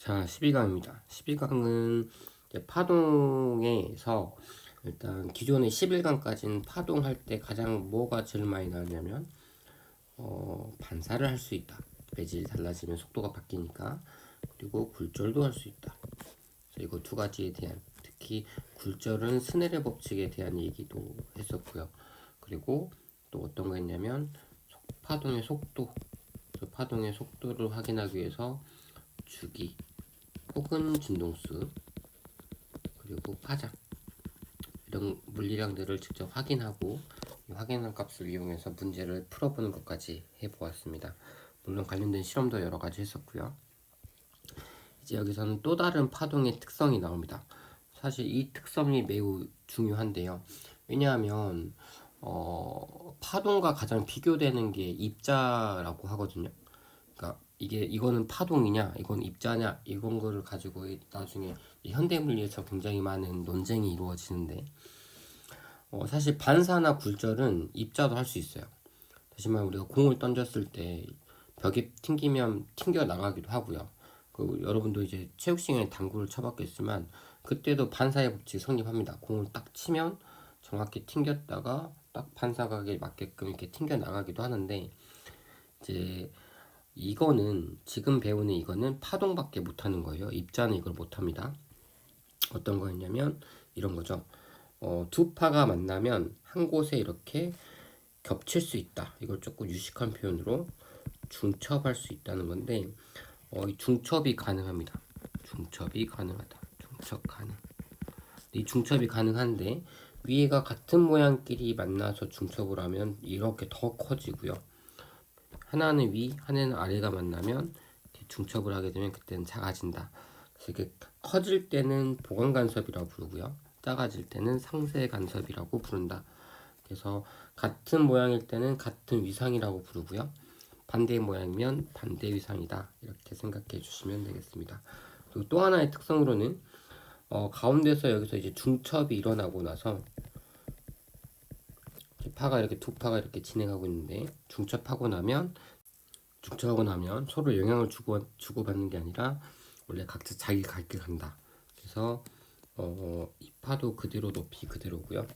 자, 12강입니다. 12강은 파동에서 일단 기존의 11강까지는 파동 할 때 가장 뭐가 제일 많이 나왔냐면 어, 반사를 할 수 있다. 배질이 달라지면 속도가 바뀌니까 그리고 굴절도 할 수 있다. 이거 두 가지에 대한 특히 굴절은 스넬의 법칙에 대한 얘기도 했었고요. 그리고 또 어떤 거 했냐면 속- 파동의 속도, 그 파동의 속도를 확인하기 위해서 주기 혹은 진동수 그리고 파장 이런 물리량들을 직접 확인하고 이 확인한 값을 이용해서 문제를 풀어보는 것까지 해보았습니다. 물론 관련된 실험도 여러 가지 했었고요. 이제 여기서는 또 다른 파동의 특성이 나옵니다. 사실 이 특성이 매우 중요한데요. 왜냐하면 어, 파동과 가장 비교되는 게 입자라고 하거든요. 이게 이거는 파동이냐, 이건 입자냐, 이런 거를 가지고 이- 나중에 이 현대 물리에서 굉장히 많은 논쟁이 이루어지는데 어, 사실 반사나 굴절은 입자도 할 수 있어요. 다시 말해 우리가 공을 던졌을 때 벽에 튕기면 튕겨 나가기도 하고요. 그 여러분도 이제 체육 시간에 당구를 쳐봤겠지만 그때도 반사의 법칙이 성립합니다. 공을 딱 치면 정확히 튕겼다가 딱 반사각에 맞게끔 이렇게 튕겨 나가기도 하는데 이제 이거는 지금 배우는 이거는 파동밖에 못하는 거예요. 입자는 이걸 못합니다. 어떤 거였냐면 이런 거죠. 어, 두 파가 만나면 한 곳에 이렇게 겹칠 수 있다. 이걸 조금 유식한 표현으로 중첩할 수 있다는 건데 어, 이 중첩이 가능합니다. 중첩이 가능하다. 중첩 가능. 이 중첩이 가능한데 위에가 같은 모양끼리 만나서 중첩을 하면 이렇게 더 커지고요. 하나는 위, 하나는 아래가 만나면 중첩을 하게 되면 그때는 작아진다. 이게 커질 때는 보강 간섭이라고 부르고요. 작아질 때는 상세 간섭이라고 부른다. 그래서 같은 모양일 때는 같은 위상이라고 부르고요. 반대 모양이면 반대 위상이다. 이렇게 생각해 주시면 되겠습니다. 그리고 또 하나의 특성으로는 어, 가운데서 여기서 이제 중첩이 일어나고 나서 파가 이렇게 두 파가 이렇게 진행하고 있는데 중첩하고 나면 중첩하고 나면 서로 영향을 주고 주고받는 게 아니라 원래 각자 자기 갈 길 간다. 그래서 어, 이 파도 그대로 높이 그대로고요.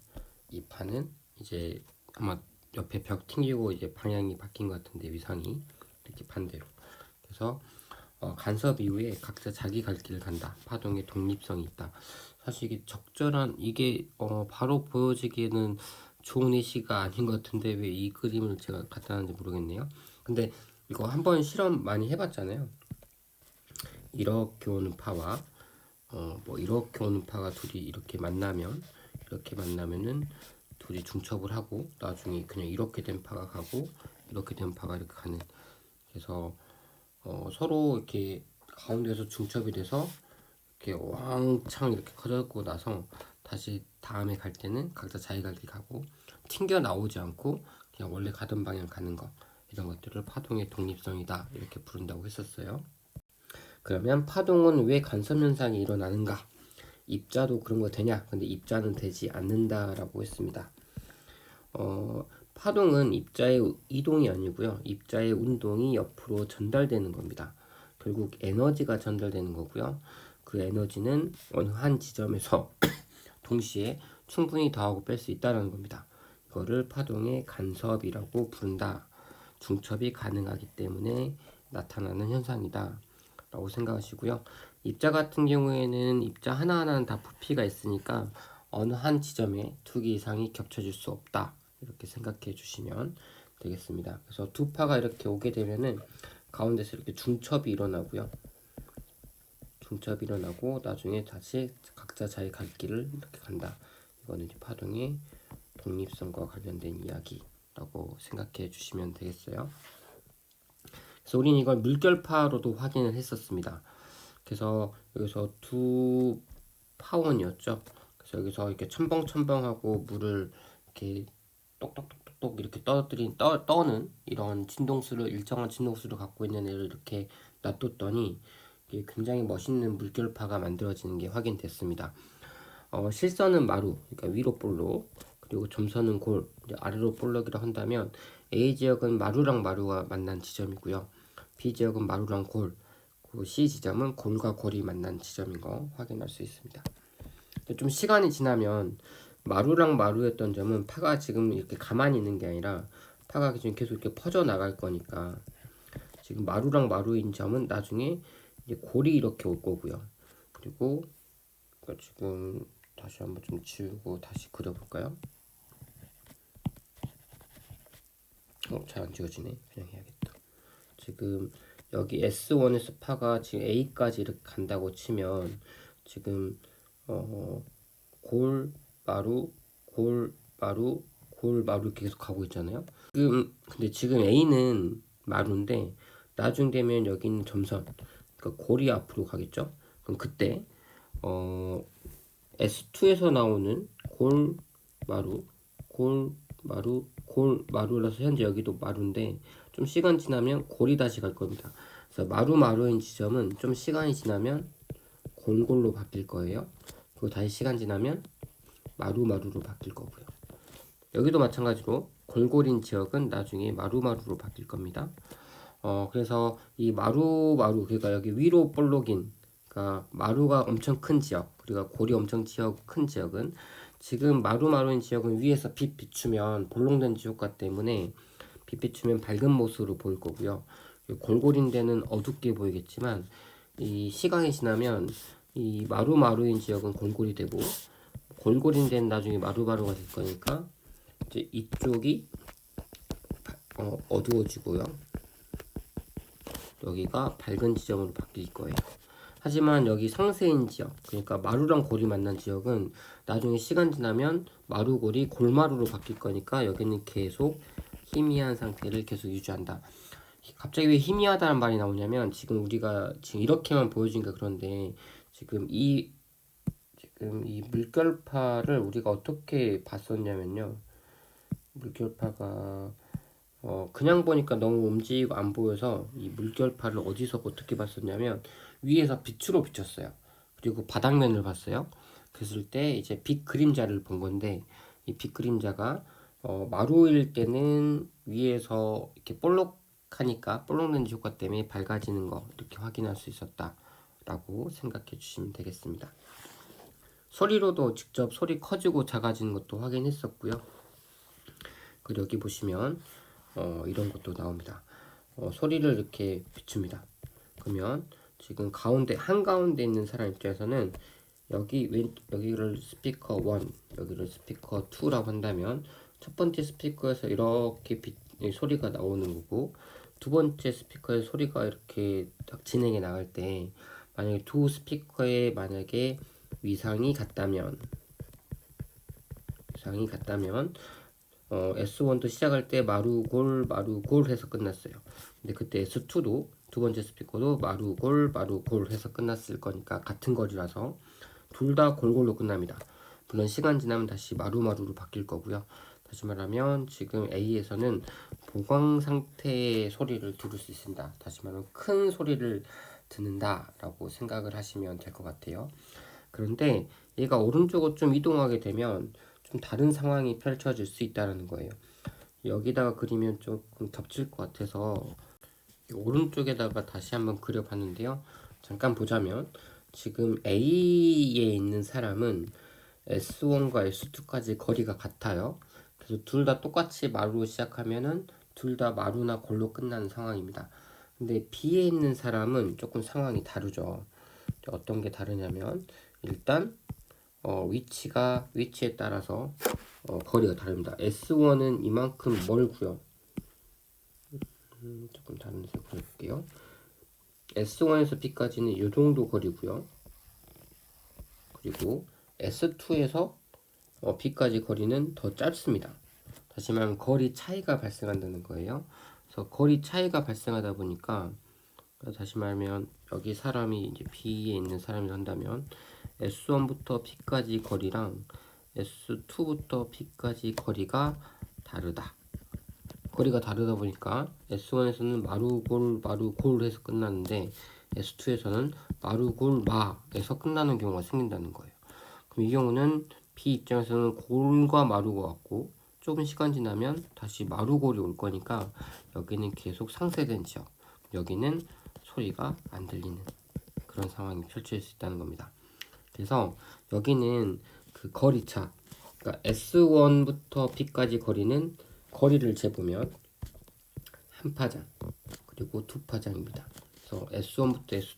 이 파는 이제 아마 옆에 벽 튕기고 이제 방향이 바뀐 것 같은데 위상이 이렇게 반대로. 그래서 어, 간섭 이후에 각자 자기 갈 길을 간다. 파동의 독립성이 있다. 사실 이게 적절한 이게 어, 바로 보여지기에는 좋은 예시가 아닌 것 같은데 왜 이 그림을 제가 갖다 놨는지 모르겠네요. 근데 이거 한번 실험 많이 해봤잖아요. 이렇게 오는 파와 어, 뭐 이렇게 오는 파가 둘이 이렇게 만나면 이렇게 만나면은 둘이 중첩을 하고 나중에 그냥 이렇게 된 파가 가고 이렇게 된 파가 이렇게 가는 그래서 어, 서로 이렇게 가운데서 중첩이 돼서 이렇게 왕창 이렇게 커졌고 나서 다시 다음에 갈 때는 각자 자기 갈 길 가고 튕겨 나오지 않고 그냥 원래 가던 방향 가는 거 이런 것들을 파동의 독립성이다 이렇게 부른다고 했었어요. 그러면 파동은 왜 간섭 현상이 일어나는가? 입자도 그런 거 되냐? 근데 입자는 되지 않는다라고 했습니다. 어, 파동은 입자의 이동이 아니고요. 입자의 운동이 옆으로 전달되는 겁니다. 결국 에너지가 전달되는 거고요. 그 에너지는 어느 한 지점에서 동시에 충분히 더하고 뺄 수 있다는 겁니다. 이거를 파동의 간섭이라고 부른다. 중첩이 가능하기 때문에 나타나는 현상이다. 라고 생각하시고요. 입자 같은 경우에는 입자 하나하나는 다 부피가 있으니까 어느 한 지점에 두 개 이상이 겹쳐질 수 없다. 이렇게 생각해 주시면 되겠습니다. 그래서 두 파가 이렇게 오게 되면은 가운데서 이렇게 중첩이 일어나고요. 중첩이 일어나고 나중에 다시 각자 자기 갈 길을 이렇게 간다. 이거는 이제 파동의 독립성과 관련된 이야기 라고 생각해 주시면 되겠어요. 그래서 우리는 이걸 물결파로도 확인을 했었습니다. 그래서 여기서 두 파원이었죠. 그래서 여기서 이렇게 첨벙첨벙하고 물을 이렇게 똑똑똑똑 이렇게 떠들인 떠 떠는 이런 진동수를 일정한 진동수를 갖고 있는 애를 이렇게 놔뒀더니 굉장히 멋있는 물결파가 만들어지는 게 확인됐습니다. 어, 실선은 마루, 그러니까 위로 볼록, 그리고 점선은 골, 아래로 볼록이라 한다면 A 지역은 마루랑 마루가 만난 지점이고요. B 지역은 마루랑 골, 그 C 지점은 골과 골이 만난 지점인 거 확인할 수 있습니다. 좀 시간이 지나면 마루랑 마루였던 점은 파가 지금 이렇게 가만히 있는 게 아니라 파가 지금 계속 이렇게 퍼져 나갈 거니까 지금 마루랑 마루인 점은 나중에 이제 골이 이렇게 올 거고요. 그리고 지금 다시 한번 좀 지우고 다시 그려볼까요? 어, 잘안 지워지네. 그냥 해야겠다. 지금 여기 S1에서 파가 지금 A까지 이렇게 간다고 치면 지금 어, 골, 마루, 골, 마루, 골, 마루 계속 가고 있잖아요. 지금 근데 지금 A는 마루인데 나중 되면 여기 있는 점선, 그러니까 골이 앞으로 가겠죠. 그럼 그때 어, S2에서 나오는 골, 마루, 골, 마루, 골, 마루라서 현재 여기도 마루인데 좀 시간 지나면 골이 다시 갈 겁니다. 그래서 마루 마루인 지점은 좀 시간이 지나면 골골로 바뀔 거예요. 그리고 다시 시간 지나면 마루 마루로 바뀔 거고요. 여기도 마찬가지로 골골인 지역은 나중에 마루 마루로 바뀔 겁니다. 어 그래서 이 마루 마루 그러니까 여기 위로 볼록인 그러니까 마루가 엄청 큰 지역 그리고 골이 엄청 지역 큰 지역은 지금 마루 마루인 지역은 위에서 빛 비추면 볼록된 지역과 때문에 빛 비추면 밝은 모습으로 보일 거고요. 골골인 데는 어둡게 보이겠지만 이 시간이 지나면 이 마루 마루인 지역은 골골이 되고 골골인 데는 나중에 마루 마루가 될 거니까 이제 이쪽이 어, 어두워지고요. 여기가 밝은 지점으로 바뀔 거예요. 하지만 여기 상세인 지역, 그러니까 마루랑 골이 만난 지역은 나중에 시간 지나면 마루골이 골마루로 바뀔 거니까 여기는 계속 희미한 상태를 계속 유지한다. 갑자기 왜 희미하다는 말이 나오냐면 지금 우리가 지금 이렇게만 보여주니까 그런데 지금 이 지금 이 물결파를 우리가 어떻게 봤었냐면요. 물결파가 어 그냥 보니까 너무 움직이고 안 보여서 이 물결파를 어디서 어떻게 봤었냐면 위에서 빛으로 비쳤어요. 그리고 바닥면을 봤어요. 그랬을 때 이제 빛 그림자를 본 건데 이 빛 그림자가 어 마루일 때는 위에서 이렇게 볼록하니까 볼록 렌즈 효과 때문에 밝아지는 거 이렇게 확인할 수 있었다라고 생각해 주시면 되겠습니다. 소리로도 직접 소리 커지고 작아지는 것도 확인했었고요. 그리고 여기 보시면 어, 이런 것도 나옵니다. 어, 소리를 이렇게 비춥니다. 그러면 지금 가운데 한 가운데 있는 사람 입장에서는 여기 왼 여기를 스피커 1, 여기를 스피커 2라고 한다면 첫 번째 스피커에서 이렇게 비, 소리가 나오는 거고 두 번째 스피커의 소리가 이렇게 딱 진행해 나갈 때 만약에 두 스피커에 만약에 위상이 같다면 위상이 같다면 어, S1도 시작할 때 마루골 마루골 해서 끝났어요. 근데 그때 S2도 두 번째 스피커도 마루골 마루골 해서 끝났을 거니까 같은 거리라서 둘 다 골골로 끝납니다. 물론 시간 지나면 다시 마루마루로 바뀔 거고요. 다시 말하면 지금 A에서는 보강 상태의 소리를 들을 수 있습니다. 다시 말하면 큰 소리를 듣는다라고 생각을 하시면 될 것 같아요. 그런데 얘가 오른쪽으로 좀 이동하게 되면 좀 다른 상황이 펼쳐질 수 있다는 거예요. 여기다가 그리면 조금 겹칠 것 같아서 오른쪽에다가 다시 한번 그려봤는데요. 잠깐 보자면 지금 A에 있는 사람은 S1과 S2까지 거리가 같아요. 그래서 둘 다 똑같이 마루로 시작하면은 둘 다 마루나 골로 끝나는 상황입니다. 근데 B에 있는 사람은 조금 상황이 다르죠. 어떤 게 다르냐면 일단 어, 위치가 위치에 따라서 어, 거리가 다릅니다. S1은 이만큼 멀고요. 음, 조금 다른 색으로 해볼게요. S1에서 B까지는 이 정도 거리고요. 그리고 S2에서 어, B까지 거리는 더 짧습니다. 다시 말하면 거리 차이가 발생한다는 거예요. 그래서 거리 차이가 발생하다 보니까 다시 말하면 여기 사람이 이제 B에 있는 사람이 한다면 S1부터 P까지 거리랑 S2부터 P까지 거리가 다르다. 거리가 다르다 보니까 S1에서는 마루골 마루골 해서 끝나는데 S2에서는 마루골 마에서 끝나는 경우가 생긴다는 거예요. 그럼 이 경우는 B 입장에서는 골과 마루가 같고 조금 시간 지나면 다시 마루골이 올 거니까 여기는 계속 상쇄된 지역, 여기는 소리가 안 들리는 그런 상황이 펼쳐질 수 있다는 겁니다. 그래서 여기는 그 거리차, 그러니까 S1부터 P까지 거리는 거리를 재보면 한 파장 그리고 두 파장입니다. 그래서 S1부터 S,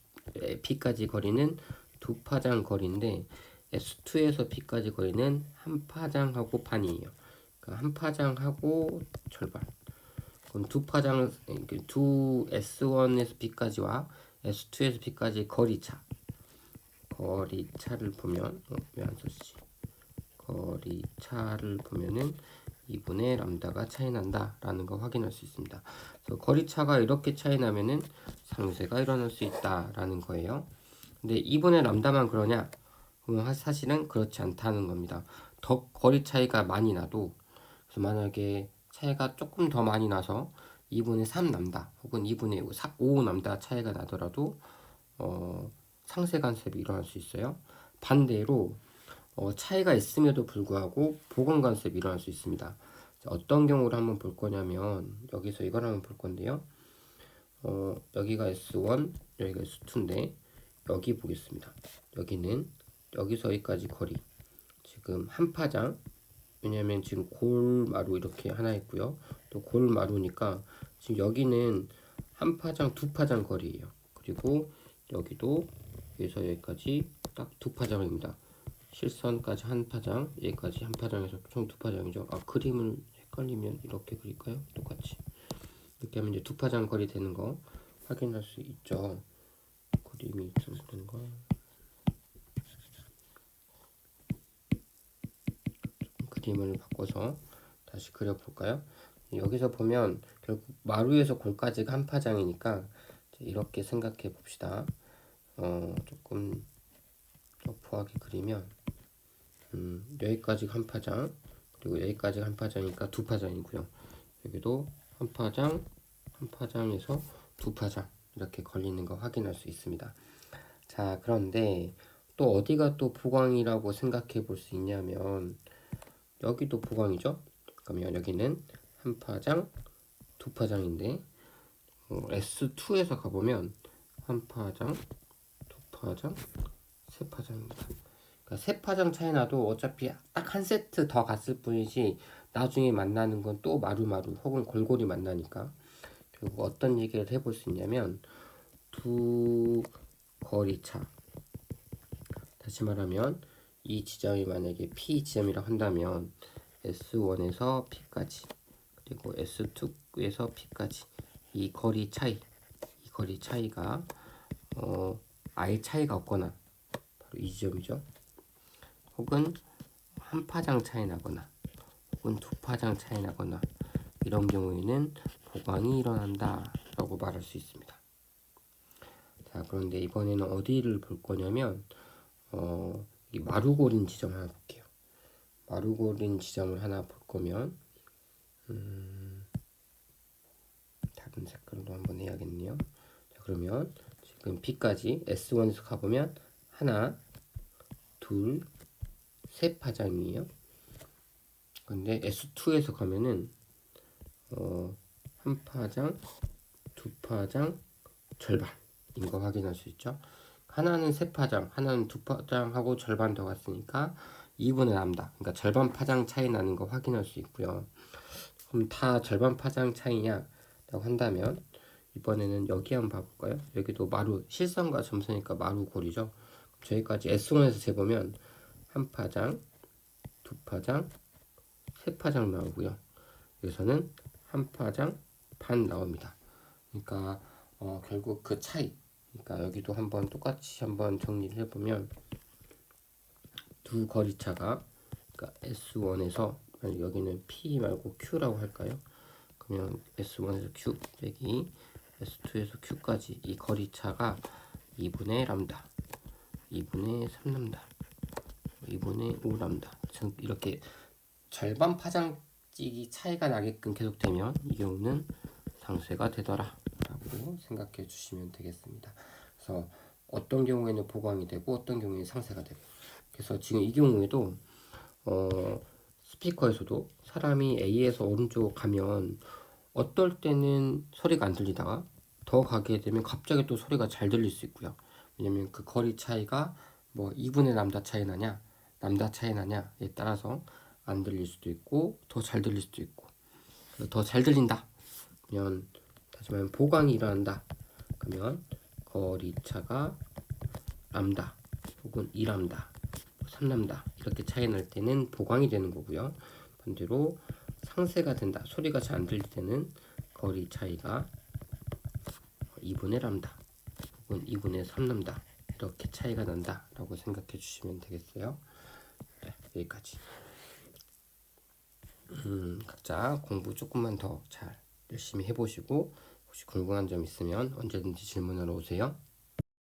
P까지 거리는 두 파장 거리인데 S2에서 P까지 거리는 한 파장하고 반이에요. 그러니까 한 파장하고 절반. 그럼 두 파장 그두 S1에서 B까지와 S2에서 B까지 거리차 거리차를 보면 어, 왜안 썼지? 거리차를 보면은 2분의 람다가 차이 난다라는 거 확인할 수 있습니다. 그래서 거리차가 이렇게 차이 나면은 상쇄가 일어날 수 있다라는 거예요. 근데 2분의 람다만 그러냐? 그러면 사실은 그렇지 않다는 겁니다. 더 거리 차이가 많이 나도 그래서 만약에 차이가 조금 더 많이 나서 2분의 3 남다 혹은 2분의 5 남다 차이가 나더라도 어, 상세 간섭이 일어날 수 있어요. 반대로 어, 차이가 있음에도 불구하고 보건 간섭이 일어날 수 있습니다. 어떤 경우를 한번 볼 거냐면 여기서 이걸 한번 볼 건데요. 어, 여기가 S1, 여기가 S2인데 여기 보겠습니다. 여기는 여기서 여기까지 거리 지금 한 파장 왜냐면 지금 골마루 이렇게 하나 있고요. 또 골마루니까 지금 여기는 한 파장 두 파장 거리예요. 그리고 여기도 여기서 여기까지 딱 두 파장입니다. 실선까지 한 파장, 여기까지 한 파장에서 총 두 파장이죠. 아 그림을 헷갈리면 이렇게 그릴까요? 똑같이 이렇게 하면 이제 두 파장 거리 되는 거 확인할 수 있죠. 그림이 있었는 거. 그림을 바꿔서 다시 그려볼까요? 여기서 보면 결국 마루에서 골까지가 한 파장이니까 이렇게 생각해 봅시다. 어, 조금 러프하게 그리면 음, 여기까지가 한 파장 그리고 여기까지가 한 파장이니까 두 파장이고요. 여기도 한 파장, 한 파장에서 두 파장 이렇게 걸리는 거 확인할 수 있습니다. 자, 그런데 또 어디가 또 보광이라고 생각해 볼 수 있냐면 여기도 보광이죠. 그러면 여기는 한 파장, 두 파장인데 어, S2에서 가보면 한 파장, 두 파장, 세 파장입니다. 그러니까 세 파장 차이 나도 어차피 딱 한 세트 더 갔을 뿐이지 나중에 만나는 건 또 마루마루 혹은 골고루 만나니까 결국 어떤 얘기를 해볼 수 있냐면 두 거리 차 다시 말하면 이 지점이 만약에 P 지점이라고 한다면 S1에서 P까지 그리고 S2에서 P까지 이 거리 차이 이 거리 차이가 어, 아예 차이가 없거나 바로 이 지점이죠. 혹은 한 파장 차이 나거나 혹은 두 파장 차이 나거나 이런 경우에는 보강이 일어난다 라고 말할 수 있습니다. 자 그런데 이번에는 어디를 볼 거냐면 어, 이 마루골인 지점 하나 볼게요. 마루골인 지점을 하나 볼 거면 음, 다른 색깔로 한번 해야겠네요. 자, 그러면 지금 B까지 S1에서 가보면 하나, 둘, 세 파장이에요. 근데 S2에서 가면은 어, 한 파장, 두 파장, 절반인 거 확인할 수 있죠. 하나는 세 파장, 하나는 두 파장하고 절반 더 갔으니까 2분의 람다. 그러니까 절반 파장 차이 나는 거 확인할 수 있고요. 그럼 다 절반 파장 차이냐라고 한다면 이번에는 여기 한번 봐볼까요? 여기도 마루 실선과 점선이니까 마루 골이죠. 저기까지 S1에서 재보면 한 파장, 두 파장, 세 파장 나오고요. 여기서는 한 파장 반 나옵니다. 그러니까 어, 결국 그 차이. 그러니까 여기도 한번 똑같이 한번 정리를 해보면 두 거리차가 그러니까 S1에서 여기는 P 말고 Q라고 할까요? 그러면 S1에서 Q 빼기 S2에서 Q까지 이 거리차가 2분의 람다 2분의 3람다 2분의 5람다. 즉 이렇게 절반 파장찍이 차이가 나게끔 계속되면 이 경우는 상쇄가 되더라 라고 생각해 주시면 되겠습니다. 그래서 어떤 경우에는 보강이 되고 어떤 경우에는 상쇄가 되고. 그래서 지금 이 경우에도 어, 스피커에서도 사람이 A에서 오른쪽 가면 어떨 때는 소리가 안 들리다가 더 가게 되면 갑자기 또 소리가 잘 들릴 수 있고요. 왜냐면 그 거리 차이가 뭐 2분의 람다 차이 나냐, 람다 차이 나냐에 따라서 안 들릴 수도 있고 더 잘 들릴 수도 있고 더 잘 들린다. 그러면 다시 말하면 보강이 일어난다. 그러면 거리차가 람다 혹은 2람다, 3람다 이렇게 차이 날 때는 보강이 되는 거고요. 반대로 상쇄가 된다. 소리가 잘 안 들릴 때는 거리 차이가 2분의 람다 혹은 2분의 3람다 이렇게 차이가 난다 라고 생각해 주시면 되겠어요. 네, 여기까지. 음, 각자 공부 조금만 더 잘 열심히 해보시고 혹시 궁금한 점 있으면 언제든지 질문하러 오세요.